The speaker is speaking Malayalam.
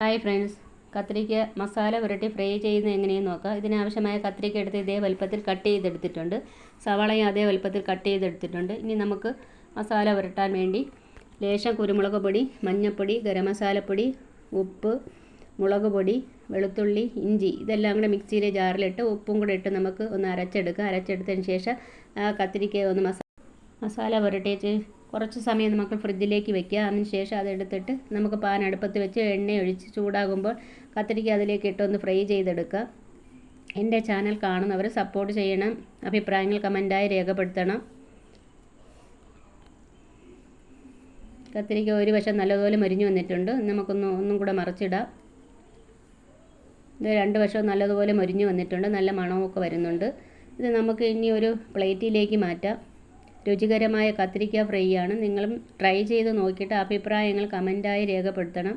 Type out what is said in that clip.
ഹായ് ഫ്രണ്ട്സ് കത്രിക്ക മസാല പുരട്ടി ഫ്രൈ ചെയ്യുന്നത് എങ്ങനെയെന്ന് നോക്കാം. ഇതിനാവശ്യമായ കത്രിക്ക എടുത്ത് ഇതേ വലുപ്പത്തിൽ കട്ട് ചെയ്തെടുത്തിട്ടുണ്ട്. സവാളയും അതേ വലുപ്പത്തിൽ കട്ട് ചെയ്തെടുത്തിട്ടുണ്ട്. ഇനി നമുക്ക് മസാല പുരട്ടാൻ വേണ്ടി ലേശം കുരുമുളക് പൊടി മഞ്ഞൾപ്പൊടി ഗരം മസാലപ്പൊടി ഉപ്പ് മുളക് പൊടി വെളുത്തുള്ളി ഇഞ്ചി ഇതെല്ലാം കൂടെ മിക്സിയിലെ ജാറിലിട്ട് ഉപ്പും കൂടെ ഇട്ട് നമുക്ക് ഒന്ന് അരച്ചെടുക്കുക അരച്ചെടുത്തതിന് ശേഷം ആ കത്തിരിക്ക ഒന്ന് മസാല മസാല പുരട്ടിയിട്ട് കുറച്ച് സമയം നമുക്ക് ഫ്രിഡ്ജിലേക്ക് വെക്കുക. അതിന് ശേഷം അതെടുത്തിട്ട് നമുക്ക് പാൻ അടുപ്പത്ത് വെച്ച് എണ്ണ ഒഴിച്ച് ചൂടാകുമ്പോൾ കത്തിരിക്ക അതിലേക്ക് ഇട്ടൊന്ന് ഫ്രൈ ചെയ്തെടുക്കുക. എന്റെ ചാനൽ കാണുന്നവർ സപ്പോർട്ട് ചെയ്യണം. അഭിപ്രായങ്ങൾ കമന്റായി രേഖപ്പെടുത്തണം. കത്തിരിക്ക ഒരു വശം നല്ലതുപോലെ മരിഞ്ഞു വന്നിട്ടുണ്ട്. നമുക്കൊന്ന് ഒന്നും കൂടെ മറിച്ചിടാം. ഇത് രണ്ട് വശവും നല്ലതുപോലെ മരിഞ്ഞു വന്നിട്ടുണ്ട്. നല്ല മണമൊക്കെ വരുന്നുണ്ട്. ഇത് നമുക്ക് ഇനി ഒരു പ്ലേറ്റിലേക്ക് മാറ്റാം. രുചികരമായ കത്തിരിക്ക ഫ്രൈയാണ്. നിങ്ങളും ട്രൈ ചെയ്ത് നോക്കിയിട്ട് അഭിപ്രായങ്ങൾ കമന്റായി രേഖപ്പെടുത്തണം.